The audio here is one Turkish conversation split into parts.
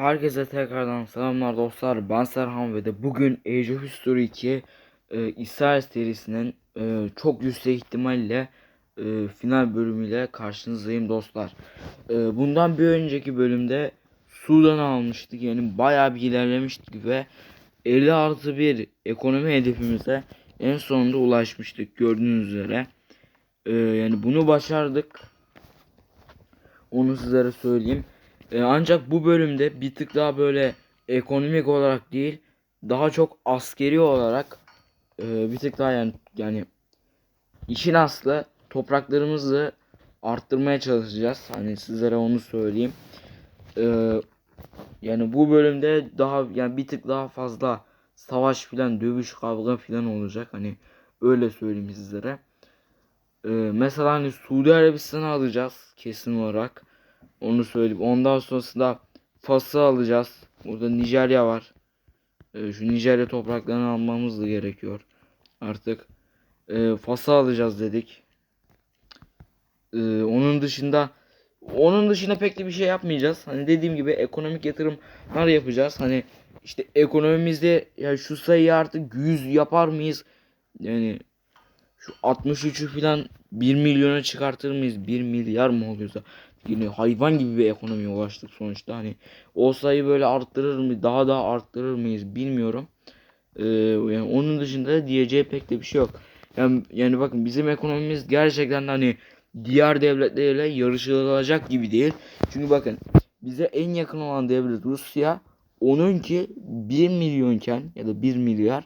Herkese tekrardan selamlar dostlar. Ben Serhan ve de bugün Age of History 2 e, İsrail serisinin e, çok yüksek ihtimalle e, final bölümüyle karşınızdayım dostlar. E, bundan bir önceki bölümde Sudan almıştık. Yani bayağı bir ilerlemiştik ve 50 artı bir ekonomi hedefimize en sonunda ulaşmıştık gördüğünüz üzere. E, yani bunu başardık. Onu sizlere söyleyeyim. E, ancak bu bölümde bir tık daha böyle ekonomik olarak değil daha çok askeri olarak e, bir tık daha yani yani işin aslı topraklarımızı arttırmaya çalışacağız. Hani sizlere onu söyleyeyim. E, yani bu bölümde daha yani bir tık daha fazla savaş filan dövüş kavga filan olacak. Hani öyle söyleyeyim sizlere. E, mesela hani Suudi Arabistan'ı alacağız kesin olarak. Onu söyleyeyim. Ondan sonrasında Fas'ı alacağız. Burada Nijerya var. Ee, şu Nijerya topraklarını almamız da gerekiyor. Artık ee, Fas'ı alacağız dedik. Ee, onun dışında onun dışında pek de bir şey yapmayacağız. Hani dediğim gibi ekonomik yatırımlar yapacağız. Hani işte ekonomimizde ya şu sayıyı artık 100 yapar mıyız? Yani şu 63'ü falan 1 milyona çıkartır mıyız? 1 milyar mı oluyorsa? Yine hayvan gibi bir ekonomiye ulaştık sonuçta. Hani o sayı böyle arttırır mı? Daha da arttırır mıyız bilmiyorum. Ee, yani onun dışında diyeceği pek de bir şey yok. Yani, yani bakın bizim ekonomimiz gerçekten hani diğer devletlerle yarışılacak gibi değil. Çünkü bakın bize en yakın olan devlet Rusya. Onunki 1 milyonken ya da 1 milyar.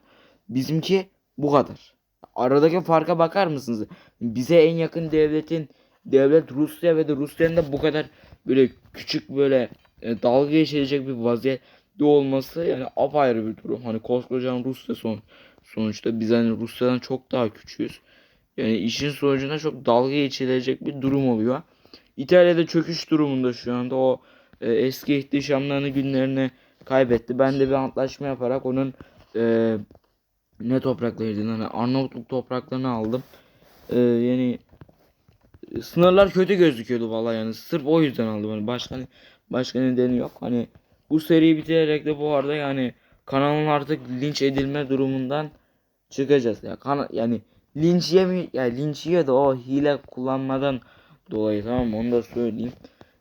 Bizimki bu kadar. Aradaki farka bakar mısınız? Bize en yakın devletin devlet Rusya ve de Rusya'nın da bu kadar böyle küçük böyle e, dalga geçilecek bir vaziyette olması yani apayrı bir durum. Hani koskocaman Rusya son sonuçta biz hani Rusya'dan çok daha küçüğüz. Yani işin sonucunda çok dalga geçilecek bir durum oluyor. İtalya'da çöküş durumunda şu anda o e, eski ihtişamlarını günlerini kaybetti. Ben de bir antlaşma yaparak onun e, ne topraklarıydı hani Arnavutluk topraklarını aldım. E, yani sınırlar kötü gözüküyordu vallahi yani. Sırf o yüzden aldım. Hani başka başka nedeni yok. Hani bu seriyi bitirerek de bu arada yani kanalın artık linç edilme durumundan çıkacağız. Ya kana, yani linç yemi yani linç yiyor o hile kullanmadan dolayı tamam mı? Onu da söyleyeyim.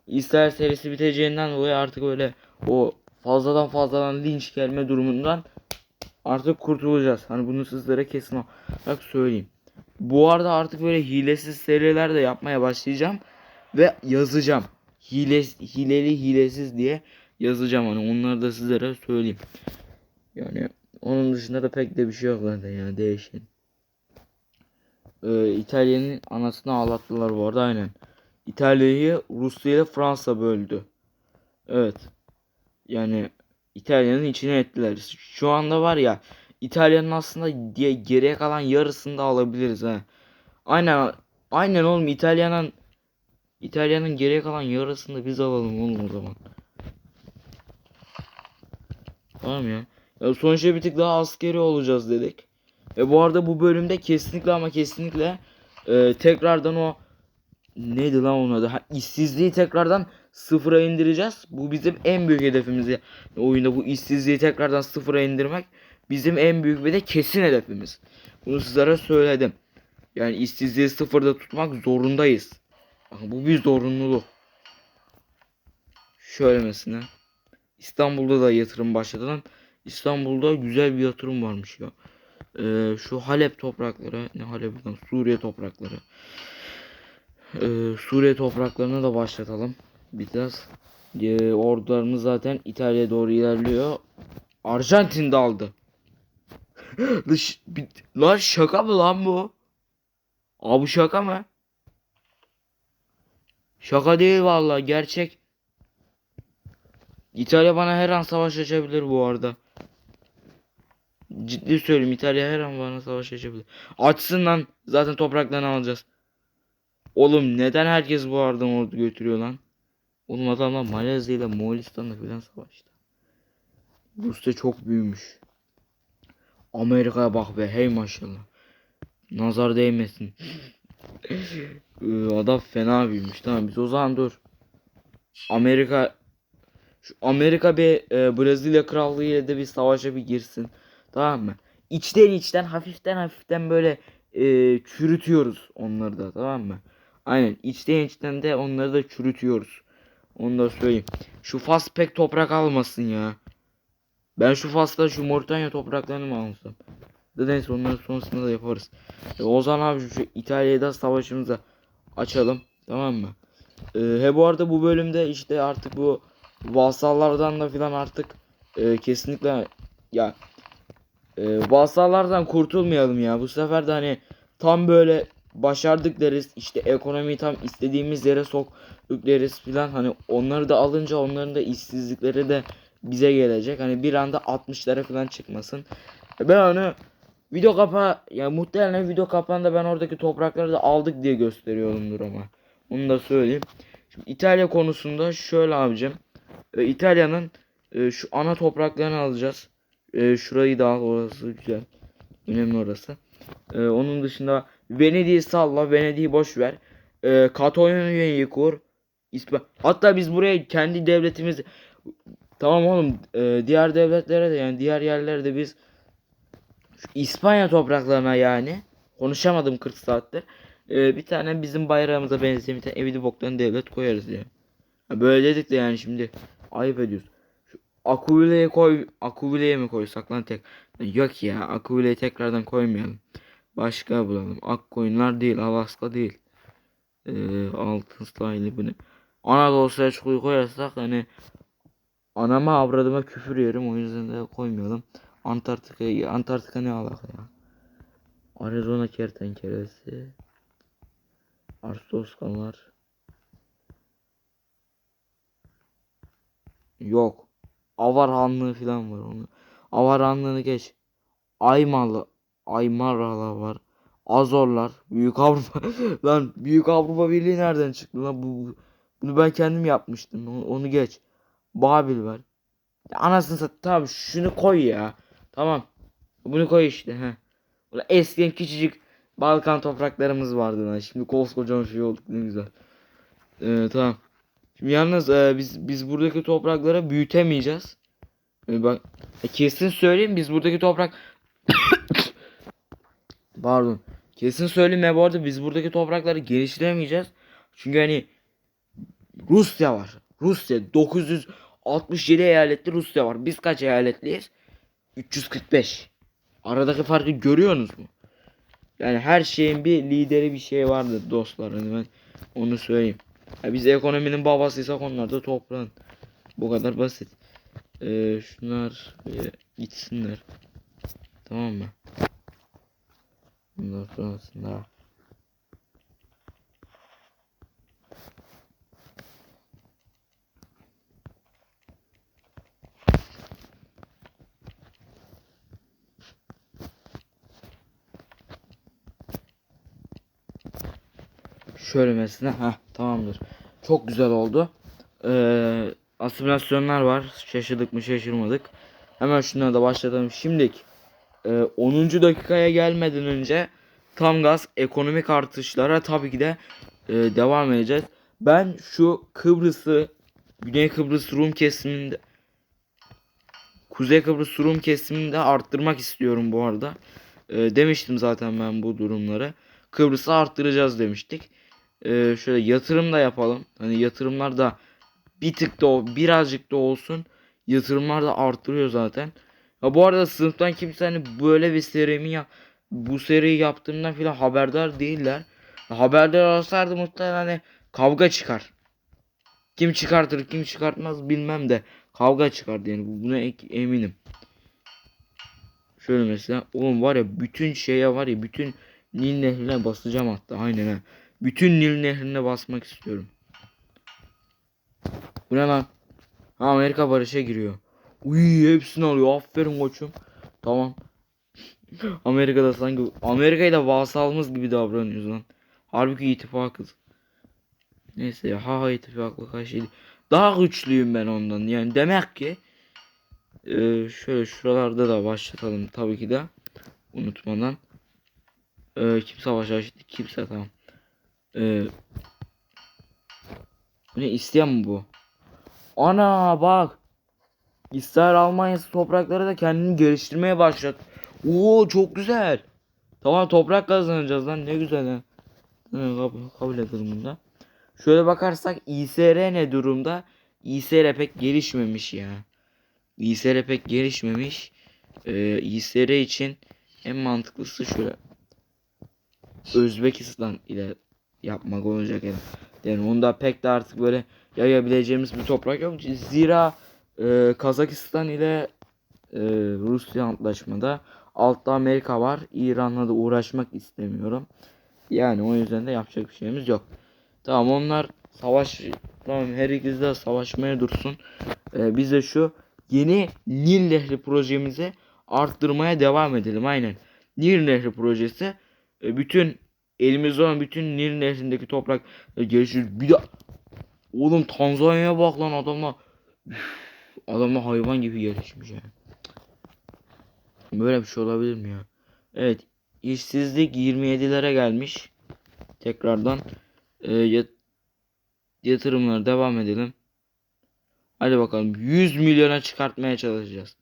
İsrail serisi biteceğinden dolayı artık öyle o fazladan fazladan linç gelme durumundan artık kurtulacağız. Hani bunu sizlere kesin olarak söyleyeyim. Bu arada artık böyle hilesiz seriler de yapmaya başlayacağım ve yazacağım. Hile, hileli hilesiz diye yazacağım hani onları da sizlere söyleyeyim. Yani onun dışında da pek de bir şey yok zaten yani değişen. Ee, İtalya'nın anasını ağlattılar bu arada aynen. İtalya'yı Rusya ile Fransa böldü. Evet. Yani İtalya'nın içine ettiler. Şu anda var ya İtalya'nın aslında diye geriye kalan yarısını da alabiliriz ha. Aynen aynen oğlum İtalya'nın İtalya'nın geriye kalan yarısını da biz alalım oğlum o zaman. Tamam ya. ya sonuçta bir tık daha askeri olacağız dedik. Ve bu arada bu bölümde kesinlikle ama kesinlikle e, tekrardan o neydi lan onun adı? Ha, işsizliği tekrardan sıfıra indireceğiz. Bu bizim en büyük hedefimiz. Yani oyunda bu işsizliği tekrardan sıfıra indirmek bizim en büyük ve de kesin hedefimiz. Bunu sizlere söyledim. Yani işsizliği sıfırda tutmak zorundayız. Bakın bu bir zorunluluk. Şöyle mesela. İstanbul'da da yatırım başladı lan. İstanbul'da güzel bir yatırım varmış ya. Ee, şu Halep toprakları, ne Halep lan Suriye toprakları. Ee, Suriye topraklarına da başlatalım. Biraz. Ee, ordularımız zaten İtalya'ya doğru ilerliyor. Arjantin de aldı. Lan şaka mı lan bu? Abi şaka mı? Şaka değil vallahi gerçek. İtalya bana her an savaş açabilir bu arada. Ciddi söyleyeyim İtalya her an bana savaş açabilir. Açsın lan zaten topraklarını alacağız. Oğlum neden herkes bu aradan ordu götürüyor lan? Oğlum adamlar Malezya ile Moğolistan'la filan savaştı. Rusya çok büyümüş. Amerika'ya bak be hey maşallah. Nazar değmesin. Ee, Adam fena büyümüş. Tamam biz o zaman dur. Amerika Şu Amerika bir e, Brezilya krallığı ile de bir savaşa bir girsin. Tamam mı? İçten içten hafiften hafiften böyle e, çürütüyoruz onları da tamam mı? Aynen içten içten de onları da çürütüyoruz. Onu da söyleyeyim. Şu Fas pek toprak almasın ya. Ben şu Fas'ta şu Moritanya topraklarını mı alsam? Da neyse onların sonrasında da yaparız. E, o zaman abi şu İtalya'da savaşımıza açalım. Tamam mı? E, he bu arada bu bölümde işte artık bu vasallardan da filan artık e, kesinlikle ya e, vasallardan kurtulmayalım ya. Bu sefer de hani tam böyle başardık deriz. İşte ekonomiyi tam istediğimiz yere soktuk deriz filan. Hani onları da alınca onların da işsizlikleri de bize gelecek. Hani bir anda 60'lara falan çıkmasın. Ben onu video kapa ya muhtemelen video kapağında ben oradaki toprakları da aldık diye gösteriyorumdur ama. Onu da söyleyeyim. Şimdi İtalya konusunda şöyle abicim. E, İtalya'nın e, şu ana topraklarını alacağız. E, şurayı da al orası güzel. Önemli orası. E, onun dışında Venedik'i salla. Venedik'i boş ver. E, Katalonya'yı kur. İspa Hatta biz buraya kendi devletimiz Tamam oğlum e, diğer devletlere de yani diğer yerlere de biz İspanya topraklarına yani konuşamadım 40 saattir. E, bir tane bizim bayrağımıza benzeyen bir tane evli boktan devlet koyarız ya. Ha, Böyle dedik de yani şimdi ayıp ediyoruz. Akuvile'ye koy Akuvile'ye mi koysak lan tek? Yok ya Akuvile'yi tekrardan koymayalım. Başka bulalım. Akkoyunlar değil Alaska değil. E, altın sahili bu ne? Anadolu Selçuklu'yu koyarsak hani Anama avradıma küfür yerim o yüzden de koymayalım. Antarktika Antarktika ne alaka ya? Arizona kertenkelesi. Arstoskalar. Yok. Avar Hanlığı falan var onu. Avar Hanlığı'nı geç. Aymalı. Aymaralar var. Azorlar. Büyük Avrupa. lan Büyük Avrupa Birliği nereden çıktı lan bu- Bunu ben kendim yapmıştım. Onu, onu geç. Babil var. Anasını sat. Tamam şunu koy ya. Tamam. Bunu koy işte. He. Ulan eskiden küçücük Balkan topraklarımız vardı lan. Şimdi koskocaman şey olduk ne güzel. Ee, tamam. Şimdi yalnız e, biz biz buradaki toprakları büyütemeyeceğiz. Ee, bak e, kesin söyleyeyim biz buradaki toprak Pardon. Kesin söyleyeyim ya bu arada biz buradaki toprakları geliştiremeyeceğiz. Çünkü hani Rusya var. Rusya 967 eyaletli Rusya var. Biz kaç eyaletliyiz? 345. Aradaki farkı görüyorsunuz mu? Yani her şeyin bir lideri bir şey vardır dostlar. Hani ben onu söyleyeyim. Ya biz ekonominin babasıysak onlar da toprağın. Bu kadar basit. Ee, şunlar e, gitsinler. Tamam mı? Bunlar sonrasında. Şöyle mesela ha tamamdır. Çok güzel oldu. Ee, asimilasyonlar var. Şaşırdık mı şaşırmadık. Hemen şunlara da başlatalım. Şimdilik e, 10. dakikaya gelmeden önce tam gaz ekonomik artışlara tabii ki de e, devam edeceğiz. Ben şu Kıbrıs'ı Güney Kıbrıs Rum kesiminde Kuzey Kıbrıs Rum kesiminde arttırmak istiyorum bu arada. E, demiştim zaten ben bu durumları. Kıbrıs'ı arttıracağız demiştik. E, şöyle yatırım da yapalım. Hani yatırımlar da bir tık da birazcık da olsun yatırımlar da arttırıyor zaten. Ya bu arada sınıftan kimse hani böyle bir serimi ya bu seriyi yaptığımdan filan haberdar değiller. Haberdar olsaydı muhtemelen hani kavga çıkar. Kim çıkartır kim çıkartmaz bilmem de kavga çıkardı yani bu- buna eminim. Şöyle mesela oğlum var ya bütün şeye var ya bütün Nil nehrine basacağım hatta aynen ha. Bütün Nil nehrine basmak istiyorum. Bu ne lan? Ha, Amerika barışa giriyor. Uy hepsini alıyor. Aferin koçum. Tamam. Amerika'da sanki Amerika'yı da vasalımız gibi davranıyoruz lan. Halbuki ittifakız. Neyse ya ha ha ittifaklı kaç şey. Daha güçlüyüm ben ondan. Yani demek ki e, şöyle şuralarda da başlatalım tabii ki de unutmadan. E, kim savaş açtı? Kimse tamam. E, bu ne isteyen mi bu? Ana bak. İsrail Almanya'sı toprakları da kendini geliştirmeye başladı. Oo çok güzel. Tamam toprak kazanacağız lan ne güzel. Hı, Kabul, kabul edelim bunda. Şöyle bakarsak İSR ne durumda? İSR pek gelişmemiş ya. İSR pek gelişmemiş. Ee, İSR için en mantıklısı şöyle. Özbekistan ile yapmak olacak yani. Yani onda pek de artık böyle yayabileceğimiz bir toprak yok. Zira e, Kazakistan ile e, Rusya antlaşmada. Altta Amerika var. İran'la da uğraşmak istemiyorum. Yani o yüzden de yapacak bir şeyimiz yok. Tamam onlar savaş tamam her ikisi de savaşmaya dursun. Ee, biz de şu yeni Nil Nehri projemizi arttırmaya devam edelim. Aynen. Nil Nehri projesi e, bütün elimizde olan bütün Nil Nehri'ndeki toprak e, gelişir. Bir de oğlum Tanzanya'ya bak lan adamla adamla hayvan gibi gelişmiş yani. Böyle bir şey olabilir mi ya? Evet. işsizlik 27'lere gelmiş. Tekrardan e, yat- yatırımlara devam edelim. Hadi bakalım 100 milyona çıkartmaya çalışacağız.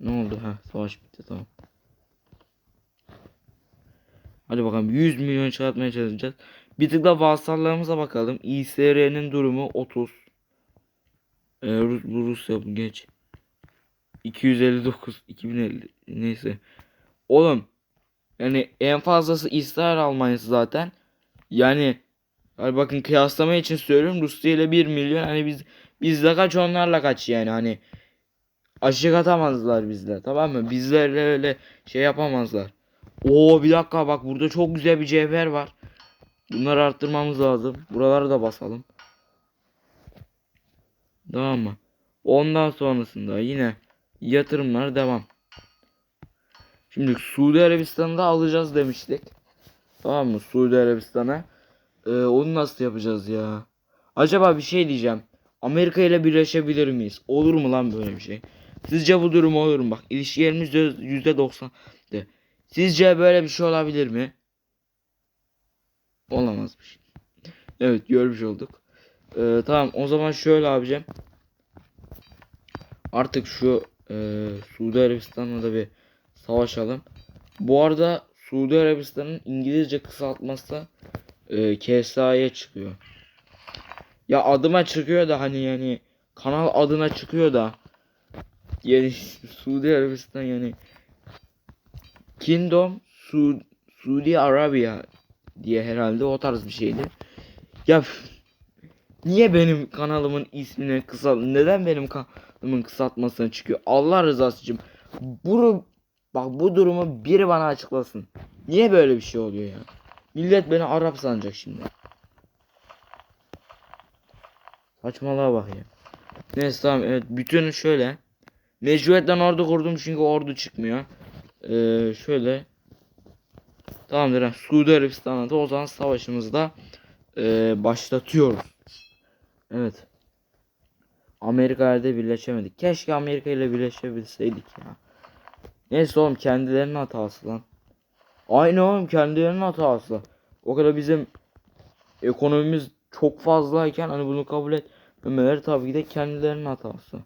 Ne oldu? Ha savaş bitti tamam. Hadi bakalım 100 milyon çıkartmaya çalışacağız. Bir tık da vasallarımıza bakalım. İSR'nin durumu 30. Ee, Rus, bu Rusya bu geç. 259 2050 neyse. Oğlum yani en fazlası İsrail Almanya'sı zaten. Yani hani bakın kıyaslama için söylüyorum Rusya ile 1 milyon hani biz bizle kaç onlarla kaç yani hani aşık atamazlar bizle tamam mı? Bizlerle öyle şey yapamazlar. Oo bir dakika bak burada çok güzel bir cevher var. Bunları arttırmamız lazım. Buraları da basalım. Tamam mı? Ondan sonrasında yine yatırımlar devam. Şimdi Suudi Arabistan'ı da alacağız demiştik. Tamam mı? Suudi Arabistan'a. Ee, onu nasıl yapacağız ya? Acaba bir şey diyeceğim. Amerika ile birleşebilir miyiz? Olur mu lan böyle bir şey? Sizce bu durum olur mu? Bak ilişkilerimiz yüzde doksan. de. Sizce böyle bir şey olabilir mi? Olamazmış. Evet görmüş olduk. Ee, tamam o zaman şöyle abicim. Artık şu e, Suudi Arabistan'la da bir savaşalım. Bu arada Suudi Arabistan'ın İngilizce kısaltması e, KSA'ya çıkıyor. Ya adıma çıkıyor da hani yani kanal adına çıkıyor da yani Suudi Arabistan yani Kingdom Su Suudi Arabia diye herhalde o tarz bir şeydi. Ya niye benim kanalımın ismine kısal neden benim kanalımın kısaltmasına çıkıyor? Allah rızası için bunu bak bu durumu biri bana açıklasın. Niye böyle bir şey oluyor ya? Millet beni Arap sanacak şimdi. Saçmalığa bak ya. Neyse tamam evet bütün şöyle. Mecburiyetten ordu kurdum çünkü ordu çıkmıyor. Ee, şöyle. Tamamdır. ha. Suudi Arabistan'la da o zaman savaşımızı da e, başlatıyoruz. Evet. Amerika ile birleşemedik. Keşke Amerika ile birleşebilseydik ya. Neyse oğlum kendilerinin hatası lan. Aynı oğlum kendilerinin hatası. O kadar bizim ekonomimiz çok fazlayken hani bunu kabul etmemeleri tabii ki de kendilerinin hatası.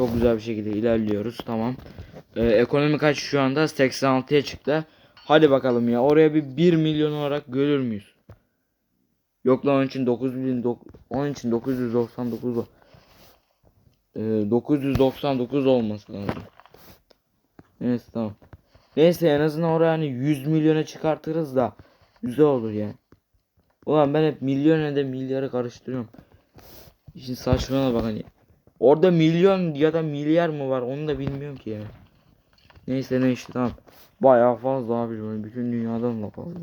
Çok güzel bir şekilde ilerliyoruz. Tamam. Ee, ekonomi kaç şu anda? 86'ya çıktı. Hadi bakalım ya. Oraya bir 1 milyon olarak görür müyüz? Yok lan onun için 9000 dok- onun için 999 o. Ee, 999 olması lazım. Neyse tamam. Neyse en azından oraya hani 100 milyona çıkartırız da güzel olur yani. Ulan ben hep milyon da milyarı karıştırıyorum. İşin saçmalığına bak hani. Orada milyon ya da milyar mı var onu da bilmiyorum ki ya. Neyse ne işte tamam. Bayağı fazla abi bütün dünyadan da fazla.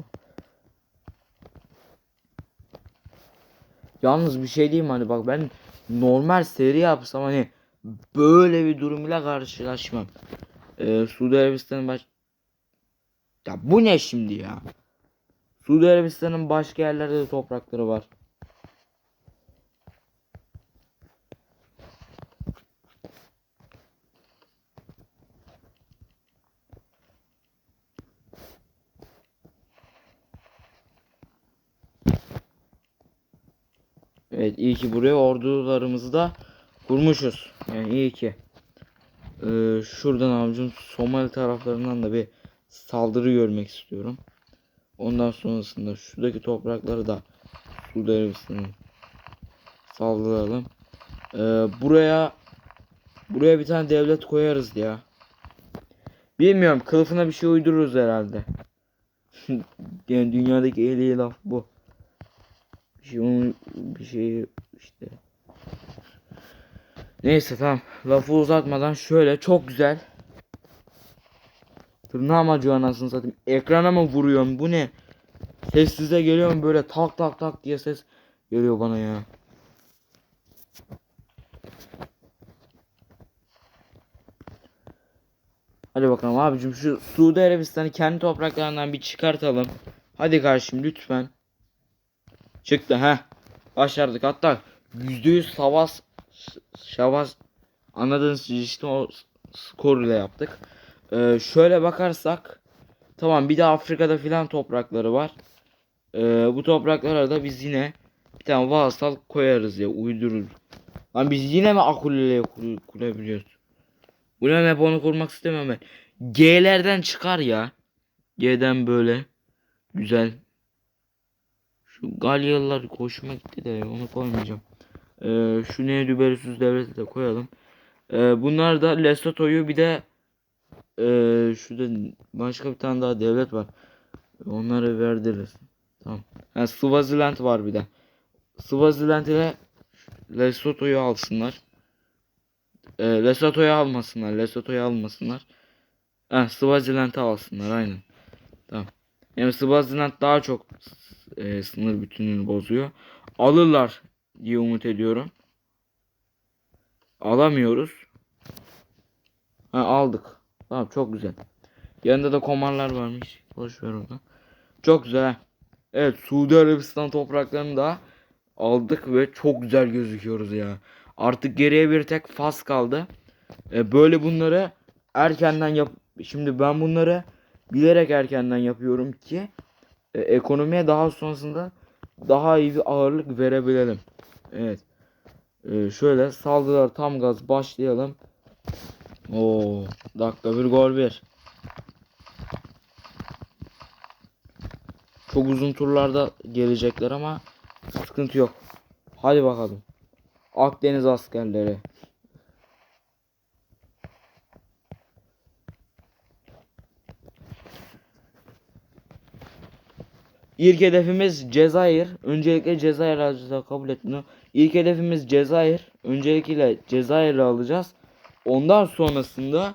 Yalnız bir şey diyeyim hani bak ben normal seri yapsam hani böyle bir durumla karşılaşmam. Ee, Suudi Arabistan'ın baş... Ya bu ne şimdi ya? Suudi Arabistan'ın başka yerlerde de toprakları var. Evet iyi ki buraya ordularımızı da kurmuşuz. Yani iyi ki. Ee, şuradan abicim Somali taraflarından da bir saldırı görmek istiyorum. Ondan sonrasında şuradaki toprakları da Suudi saldıralım. Ee, buraya buraya bir tane devlet koyarız ya. Bilmiyorum kılıfına bir şey uydururuz herhalde. yani dünyadaki en iyi laf bu. Bir şey bir şey işte. Neyse tamam. Lafı uzatmadan şöyle çok güzel. Tırnağım acıyor anasını satayım. Ekrana mı vuruyorum? Bu ne? Sessize geliyorum böyle tak tak tak diye ses geliyor bana ya. Hadi bakalım abicim şu Suudi Arabistan'ı kendi topraklarından bir çıkartalım. Hadi kardeşim lütfen. Çıktı ha. Başardık hatta %100 savas şavas anladığınız işte o skor ile yaptık. Ee, şöyle bakarsak tamam bir de Afrika'da filan toprakları var. Ee, bu topraklara da biz yine bir tane vasal koyarız ya uydururuz. Lan biz yine mi Akule'ye kur, kurabiliyoruz? Ne hep onu kurmak istemem ben. G'lerden çıkar ya. G'den böyle. Güzel. Şu Galyalılar hoşuma gitti de onu koymayacağım. Ee, şu Neodüberisüz devleti de koyalım. Ee, bunlar da Lesotho'yu bir de ee, şurada başka bir tane daha devlet var. Onları verdiririz. Tamam. Ha, Swaziland var bir de. Swaziland ile Lesotho'yu alsınlar. Ee, Lesotho'yu almasınlar. Lesotho'yu almasınlar. Ha, Swaziland'ı alsınlar aynen. Tamam. Yani Swaziland daha çok e, sınır bütünlüğünü bozuyor. Alırlar diye umut ediyorum. Alamıyoruz. Ha, aldık. Tamam çok güzel. Yanında da komarlar varmış. Boş ver onu. Çok güzel. Evet Suudi Arabistan topraklarını da aldık ve çok güzel gözüküyoruz ya. Artık geriye bir tek Fas kaldı. E, böyle bunları erkenden yap. Şimdi ben bunları bilerek erkenden yapıyorum ki e, ekonomiye daha sonrasında daha iyi bir ağırlık verebilelim. Evet. E, şöyle saldırılar tam gaz başlayalım. Oo, dakika bir gol bir. Çok uzun turlarda gelecekler ama sıkıntı yok. Hadi bakalım. Akdeniz askerleri. İlk hedefimiz Cezayir. Öncelikle Cezayir alacağız kabul et. İlk hedefimiz Cezayir. Öncelikle Cezayir'i alacağız. Ondan sonrasında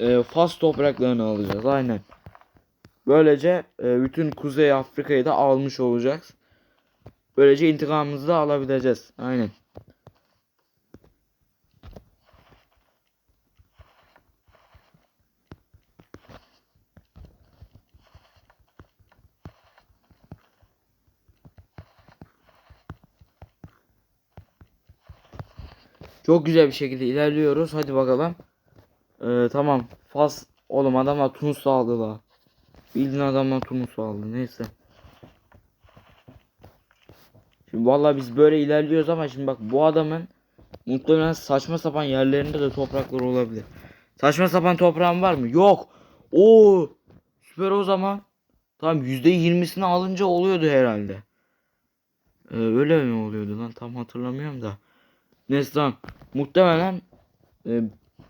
e, Fas topraklarını alacağız. Aynen. Böylece e, bütün Kuzey Afrika'yı da almış olacağız. Böylece intikamımızı da alabileceğiz. Aynen. Çok güzel bir şekilde ilerliyoruz. Hadi bakalım. Ee, tamam. Fas oğlum adamlar Tunus aldı la. Bildiğin adamlar Tunus aldı. Neyse. Şimdi vallahi biz böyle ilerliyoruz ama şimdi bak bu adamın muhtemelen saçma sapan yerlerinde de topraklar olabilir. Saçma sapan toprağın var mı? Yok. Oo. Süper o zaman. Tamam %20'sini alınca oluyordu herhalde. Ee, öyle mi oluyordu lan? Tam hatırlamıyorum da. Neyse tamam. Muhtemelen e,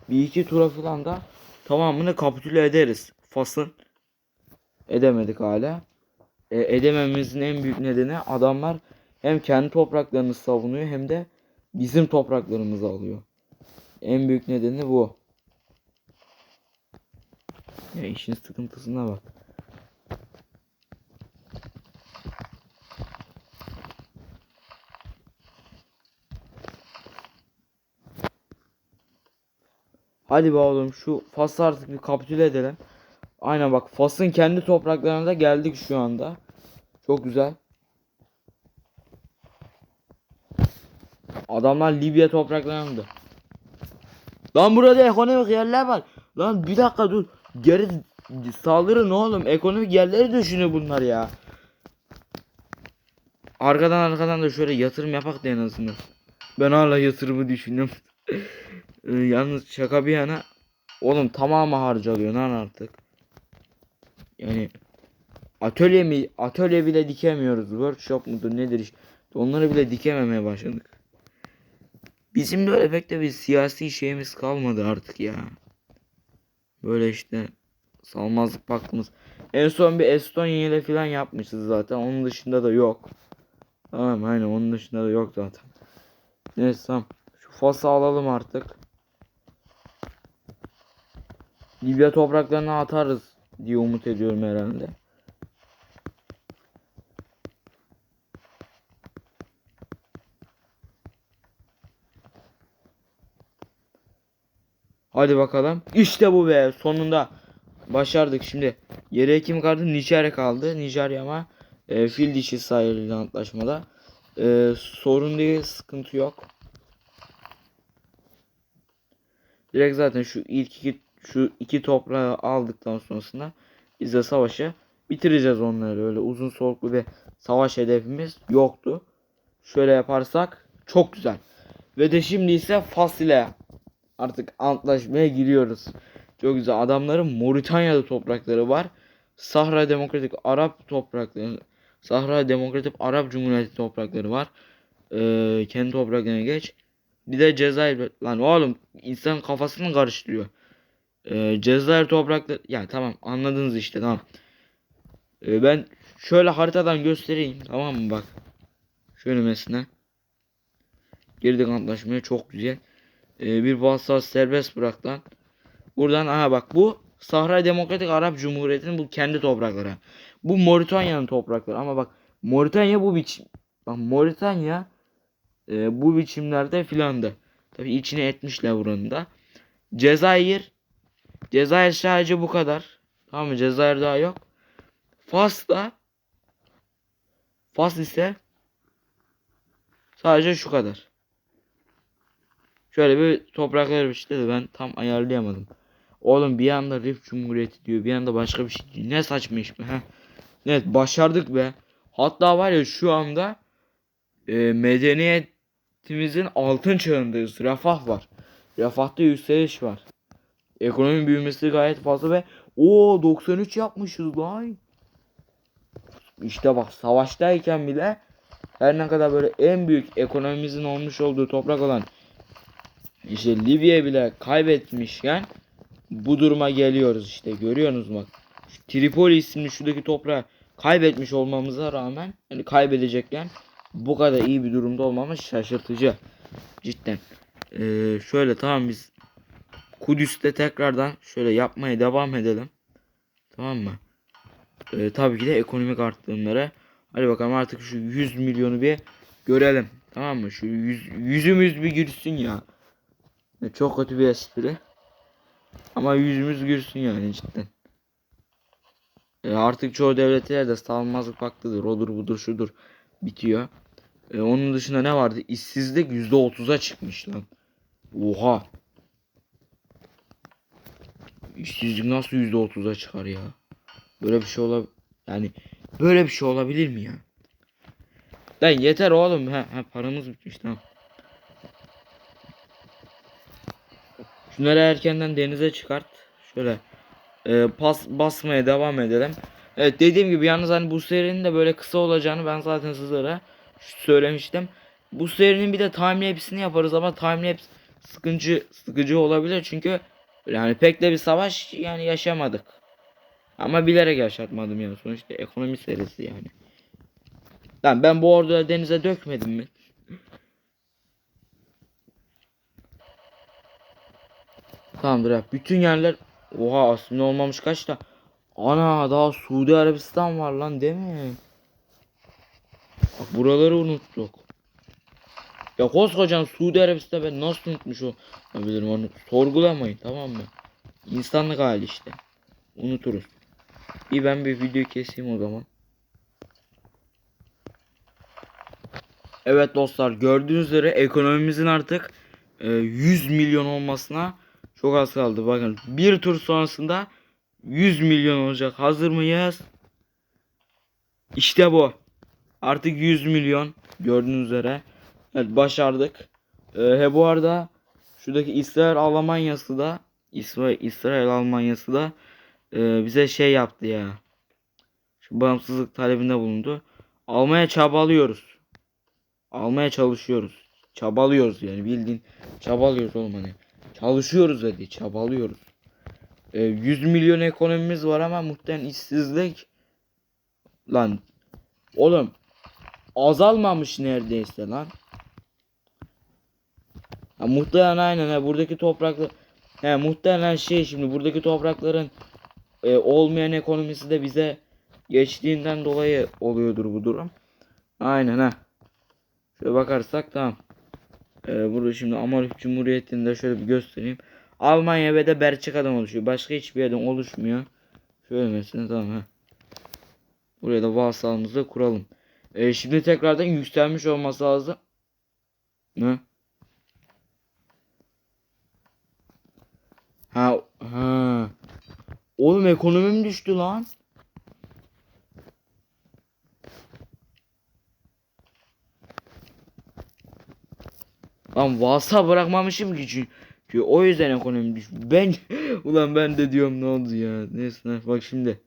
bir iki tura falan da tamamını kapitüle ederiz. Fas'ın edemedik hala. E, edemememizin en büyük nedeni adamlar hem kendi topraklarını savunuyor hem de bizim topraklarımızı alıyor. En büyük nedeni bu. Ya işin sıkıntısına bak. Hadi be oğlum şu Fas'ı artık bir kapitüle edelim. Aynen bak Fas'ın kendi topraklarına da geldik şu anda. Çok güzel. Adamlar Libya topraklarında. Lan burada ekonomik yerler var. Lan bir dakika dur. Geri saldırın oğlum. Ekonomik yerleri düşünüyor bunlar ya. Arkadan arkadan da şöyle yatırım yapak da en azından. Ben hala yatırımı düşünüyorum. Ee, Yalnız şaka bir yana. Oğlum tamamı harcalıyor lan artık. Yani atölye mi atölye bile dikemiyoruz. Workshop mudur nedir iş. Onları bile dikememeye başladık. Bizim de öyle pek de bir siyasi şeyimiz kalmadı artık ya. Böyle işte salmazlık paktımız. En son bir Estonya ile falan yapmışız zaten. Onun dışında da yok. Tamam aynen onun dışında da yok zaten. Neyse tamam. Şu Fas'ı alalım artık. Libya topraklarına atarız diye umut ediyorum herhalde. Hadi bakalım. İşte bu be sonunda. Başardık şimdi. Yere kim kaldı? Nijerya kaldı. Nijerya ama e, fil dişi sayılır antlaşmada. E, sorun değil sıkıntı yok. Direkt zaten şu ilk iki şu iki toprağı aldıktan sonrasında biz de savaşı bitireceğiz onları. Öyle uzun soluklu bir savaş hedefimiz yoktu. Şöyle yaparsak çok güzel. Ve de şimdi ise Fas ile artık antlaşmaya giriyoruz. Çok güzel. Adamların Moritanya'da toprakları var. Sahra Demokratik Arap toprakları, Sahra Demokratik Arap Cumhuriyeti toprakları var. Ee, kendi topraklarına geç. Bir de Cezayir. Lan oğlum insan kafasını karıştırıyor. Ee, Cezayir toprakları. Ya tamam anladınız işte tamam. Ee, ben şöyle haritadan göstereyim tamam mı bak. Şöyle mesela. Girdik antlaşmaya çok güzel. Ee, bir vasıta serbest bırak lan. Buradan aha bak bu Sahra Demokratik Arap Cumhuriyeti'nin bu kendi toprakları. Bu Moritanya'nın toprakları ama bak Moritanya bu biçim. Bak Moritanya e, bu biçimlerde filandı. Tabi içine etmişler buranın da. Cezayir Cezayir sadece bu kadar. Tamam mı? Cezayir daha yok. Fas da Fas ise sadece şu kadar. Şöyle bir topraklar işte de ben tam ayarlayamadım. Oğlum bir anda Rif Cumhuriyeti diyor bir anda başka bir şey diyor. Ne saçma iş be. Heh. Evet başardık be. Hatta var ya şu anda e, medeniyetimizin altın çağındayız. Refah var. Refahta yükseliş var. Ekonomi büyümesi gayet fazla ve o 93 yapmışız lan. İşte bak savaştayken bile her ne kadar böyle en büyük ekonomimizin olmuş olduğu toprak olan işte Libya bile kaybetmişken bu duruma geliyoruz işte görüyorsunuz bak. Şu Tripoli isimli şuradaki toprağı kaybetmiş olmamıza rağmen yani kaybedecekken bu kadar iyi bir durumda olmamız şaşırtıcı. Cidden. Ee, şöyle tamam biz Kudüs'te tekrardan şöyle yapmaya devam edelim. Tamam mı? Ee, tabii ki de ekonomik arttırımlara. Hadi bakalım artık şu 100 milyonu bir görelim. Tamam mı? Şu yüz, yüzümüz bir gülsün ya. Çok kötü bir espri. Ama yüzümüz gülsün yani cidden. E, artık çoğu devletler de savunmazlık paktıdır. Odur budur şudur. Bitiyor. E, onun dışında ne vardı? İşsizlik %30'a çıkmış lan. Oha. İşsizlik nasıl %30'a çıkar ya? Böyle bir şey ola yani böyle bir şey olabilir mi ya? Lan yeter oğlum. Ha, ha paramız bitmiş tamam. Şunları erkenden denize çıkart. Şöyle e, pas basmaya devam edelim. Evet dediğim gibi yalnız hani bu serinin de böyle kısa olacağını ben zaten sizlere söylemiştim. Bu serinin bir de timelapse'ini yaparız ama timelapse sıkıcı sıkıcı olabilir çünkü yani pek de bir savaş yani yaşamadık. Ama bilerek yaşatmadım yani sonuçta ekonomi serisi yani. Lan ben bu orduları denize dökmedim mi? Tamamdır ya. Bütün yerler Oha aslında olmamış kaç da. Ana daha Suudi Arabistan var lan değil mi? Bak buraları unuttuk. Ya koskocaman Suudi Arabistan ben nasıl unutmuş olabilirim onu sorgulamayın tamam mı? İnsanlık hali işte. Unuturuz. İyi ben bir video keseyim o zaman. Evet dostlar gördüğünüz üzere ekonomimizin artık e, 100 milyon olmasına çok az kaldı. Bakın bir tur sonrasında 100 milyon olacak. Hazır mıyız? İşte bu. Artık 100 milyon gördüğünüz üzere. Evet başardık. E, he bu arada şuradaki İsrail Almanya'sı da İsrail, İsrail Almanya'sı da e, bize şey yaptı ya. Şu bağımsızlık talebinde bulundu. Almaya çabalıyoruz. Almaya çalışıyoruz. Çabalıyoruz yani bildiğin çabalıyoruz oğlum hani. Çalışıyoruz dedi çabalıyoruz. E, 100 milyon ekonomimiz var ama muhtemelen işsizlik lan oğlum azalmamış neredeyse lan. Ha, muhtemelen aynen ha buradaki topraklar he muhtemelen şey şimdi buradaki toprakların e, olmayan ekonomisi de bize geçtiğinden dolayı oluyordur bu durum. Aynen ha. Şöyle bakarsak tamam. Ee, burada şimdi Amalfi Cumhuriyeti'nde şöyle bir göstereyim. Almanya ve de Belçika'dan oluşuyor. Başka hiçbir yerden oluşmuyor. Şöyle mesela tamam ha. Buraya da vasalımızı kuralım. Ee, şimdi tekrardan yükselmiş olması lazım. Ne? Ha ha. Oğlum ekonomim düştü lan. Lan vasa bırakmamışım ki çünkü o yüzden ekonomi düş. Ben ulan ben de diyorum ne oldu ya. Neyse bak şimdi.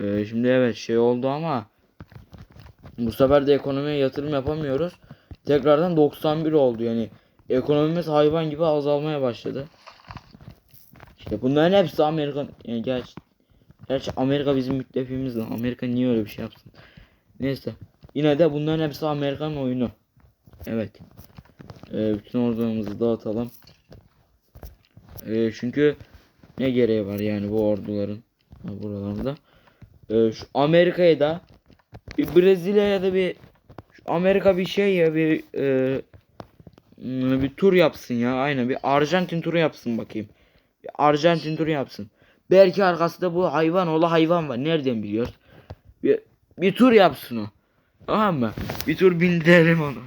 Ee, şimdi evet şey oldu ama bu sefer de ekonomiye yatırım yapamıyoruz. Tekrardan 91 oldu yani. Ekonomimiz hayvan gibi azalmaya başladı. İşte bunların hepsi Amerika yani gerçi, gerçi Amerika bizim müttefiğimiz lan. Amerika niye öyle bir şey yapsın? Neyse. Yine de bunların hepsi Amerikan oyunu. Evet. Ee, bütün ordularımızı dağıtalım. Ee, çünkü ne gereği var yani bu orduların buralarda. Ee, şu Amerika'ya da bir Brezilya'ya da bir Amerika bir şey ya bir e, bir tur yapsın ya aynen bir Arjantin turu yapsın bakayım. Arjantin turu yapsın. Belki arkasında bu hayvan ola hayvan var. Nereden biliyoruz? Bir, bir tur yapsın o. Tamam mı? Bir tur bindirelim onu.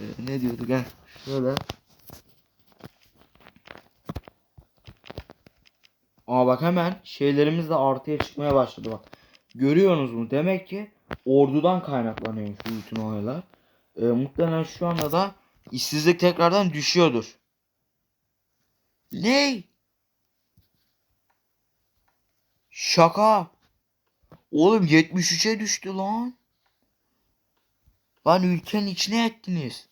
Ee, ne diyorduk ha? Şöyle. Aa bak hemen şeylerimiz de artıya çıkmaya başladı bak. Görüyorsunuz mu? Demek ki ordudan kaynaklanıyor şu bütün olaylar. Ee, muhtemelen şu anda da işsizlik tekrardan düşüyordur. Ne? Şaka. Oğlum 73'e düştü lan. Lan ülkenin içine ettiniz.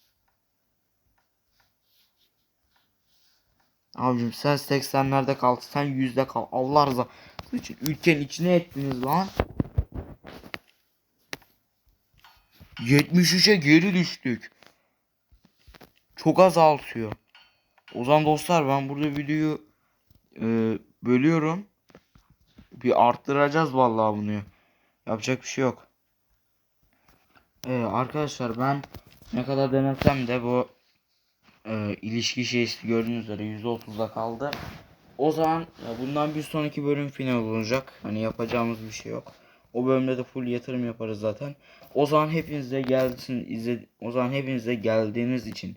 Abicim sen 80'lerde kal. Sen yüzde kal. Allah rızası için ülkenin içine ettiniz lan. 73'e geri düştük. Çok azaltıyor. O zaman dostlar ben burada videoyu e, bölüyorum. Bir arttıracağız vallahi bunu. Yapacak bir şey yok. Ee, arkadaşlar ben ne kadar denesem de bu e, ilişki şeysi gördüğünüz üzere %30'da kaldı. O zaman bundan bir sonraki bölüm final olacak. Hani yapacağımız bir şey yok. O bölümde de full yatırım yaparız zaten. O zaman hepinize gelsin izle o zaman hepinize geldiğiniz için